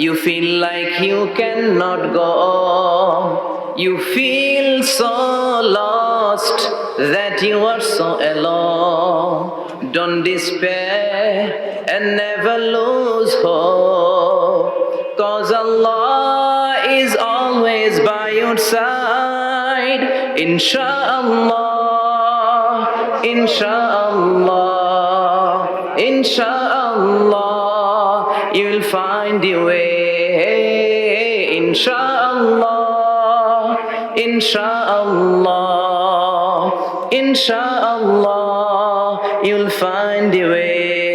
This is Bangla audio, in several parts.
you feel like you cannot go, you feel so lost that you are so alone. Don't despair and never lose hope. Cause Allah is always by your side. Inshallah, inshallah, inshallah, you'll find your way. Inshallah, inshallah, inshallah, you'll find your way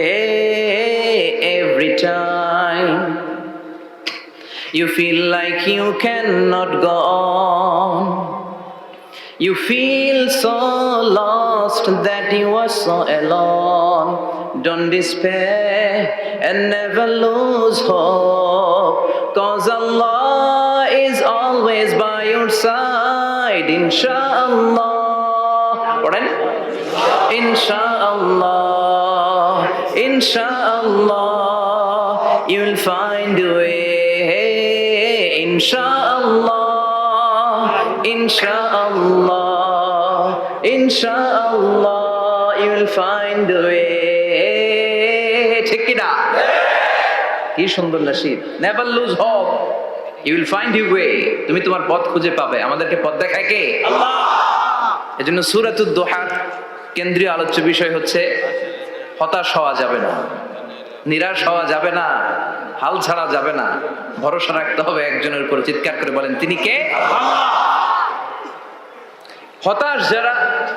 every time. You feel like you cannot go on. You feel so lost that you are so alone. Don't despair and never lose hope. Cause Allah is always by your side, inshaAllah. What Inshallah, inshallah, you'll find a way. Inshallah, inshallah, inshallah, you'll find a way. ঠিক কিনা? কি সুন্দর Nasid never lose hope you will find you way তুমি তোমার পথ খুঁজে পাবে। আমাদেরকে পথ দেখায় কে? এজন্য সূরাতুদ দোহার কেন্দ্রীয় আলোচ্য বিষয় হচ্ছে হতাশ হওয়া যাবে না। নিরাশ হওয়া যাবে না। হাল ছাড়া যাবে না। ভরসা রাখতে হবে একজনের উপর। চিৎকার করে বলেন তিনি কে? হতাশ যারা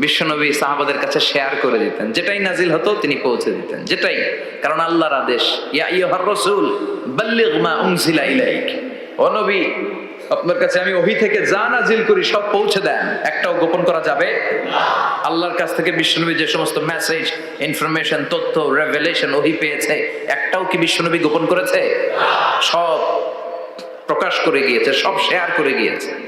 বিশ্বনবী সাহাবাদের কাছে শেয়ার করে দিতেন। যেটাই নাজিল হতো তিনি পৌঁছে দিতেন। যেটাই। কারণ আল্লাহর আদেশ, ইয়া ইয়ুহার রাসূল, বাল্লিগ মা উনজিলা ইলাইক। ও নবী, আপনার কাছে আমি ওহি থেকে যা নাজিল করি সব পৌঁছে দেন। একটাও গোপন করা যাবে আল্লাহর কাছ থেকে বিশ্বনবী যে সমস্ত মেসেজ ইনফরমেশন তথ্য রেভেলেশন ওহি পেয়েছে, একটাও কি বিশ্বনবী গোপন করেছে? সব প্রকাশ করে গিয়েছে, সব শেয়ার করে গিয়েছে।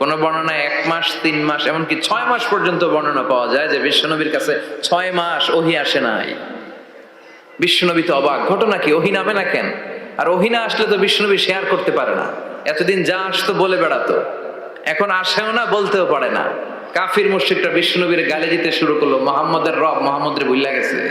কোন বর্ণনা এক মাস, তিন মাস, এমনকি ছয় মাস পর্যন্ত বর্ণনা পাওয়া যায় যে বিশ্বনবীর কাছে ছয় মাস ওহি আসে নাই। বিশ্বনবী তো অবাক, ঘটনা কি? ওহি নামে না কেন? আর ওহি না আসলে তো বিশ্বনবী শেয়ার করতে পারে না। এতদিন যা আসতো বলে বেড়াতো। এখন আসেও না, বলতেও পারে না। কাফির মুশ্রিকটা বিশ্বনবীর গালি দিতে শুরু করল, মোহাম্মদের রব মোহাম্মদের ভুল্লা গেছে।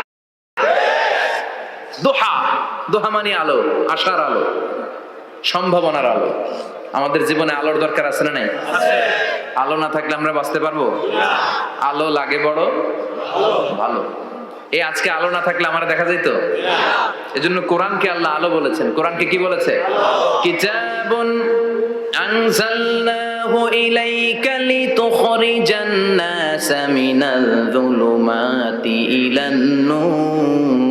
দোহা। দোহা মানে আলো, আশার আলো, সম্ভাবনার আলো। আমাদের জীবনে আলোর দরকার আছে না নাই? আলো না থাকলে আমরা বাঁচতে পারব? আলো লাগে বড়, ভালো। এ আজকে আলো না থাকলে আমার দেখা যেত এজন্য কোরআনকে আল্লাহ আলো বলেছেন। কোরআনকে কি বলেছে? কিতাবুন আনজালনাহু ইলাইকা লিতুখরিজান নাস মিনাল যুলুমাতি ইলান নূর।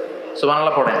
সুবহানাল্লাহ পড়েন।